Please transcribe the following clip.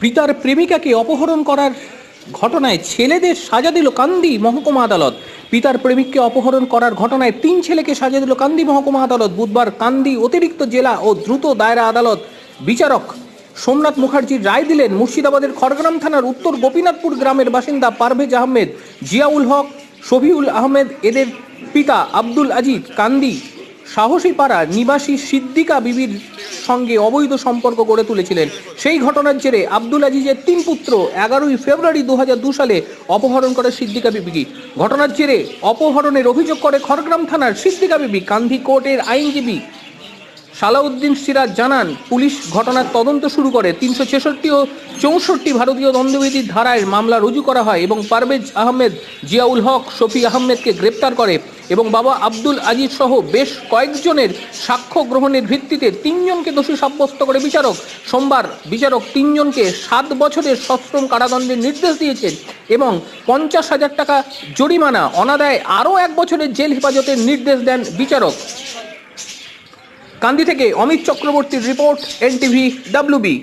পিতার প্রেমিকাকে অপহরণ করার ঘটনায় ছেলেদের সাজা দিল কান্দি মহকুমা আদালত। পিতার প্রেমিককে অপহরণ করার ঘটনায় তিন ছেলেকে সাজা দিল কান্দি মহকুমা আদালত। বুধবার কান্দি অতিরিক্ত জেলা ও দ্রুত দায়রা আদালত বিচারক সোমনাথ মুখার্জির রায় দিলেন মুর্শিদাবাদের খড়গ্রাম থানার উত্তর গোপীনাথপুর গ্রামের বাসিন্দা পারভেজ আহমেদ, জিয়াউল হক, শফিউল আহমেদ, এদের পিতা আব্দুল আজিজ, কান্দি সাহসী পাড়া নিবাসী সিদ্দিকা বিবির সঙ্গে অবৈধ সম্পর্ক গড়ে তুলেছিলেন। সেই ঘটনার জেরে আব্দুল আজিজের তিন পুত্র এগারোই ফেব্রুয়ারি দু সালে অপহরণ করে সিদ্দিকা বিবিকে। ঘটনার জেরে অপহরণের অভিযোগ করে খড়গ্রাম থানার সিদ্দিকা বিবি কান্ধি কোর্টের আইনজীবী সালাউদ্দিন সিরাজ জানান, পুলিশ ঘটনার তদন্ত শুরু করে তিনশো ছেষট্টি ও চৌষট্টি ভারতীয় দণ্ডবিধির ধারায় মামলা রুজু করা হয় এবং পারভেজ আহমেদ, জিয়াউল হক, শফি আহমেদকে গ্রেপ্তার করে এবং বাবা আব্দুল আজিজ সহ বেশ কয়েকজনের সাক্ষ্য গ্রহণের ভিত্তিতে তিনজনকে দোষী সাব্যস্ত করে বিচারক। সোমবার বিচারক তিনজনকে সাত বছরের সশ্রম কারাদণ্ডের নির্দেশ দিয়েছেন এবং পঞ্চাশ হাজার টাকা জরিমানা, অনাদায় আরও এক বছরের জেল হেফাজতের নির্দেশ দেন বিচারক। কান্দি থেকে অমিত চক্রবর্তীর রিপোর্ট এনটিভি ডাব্লিউবি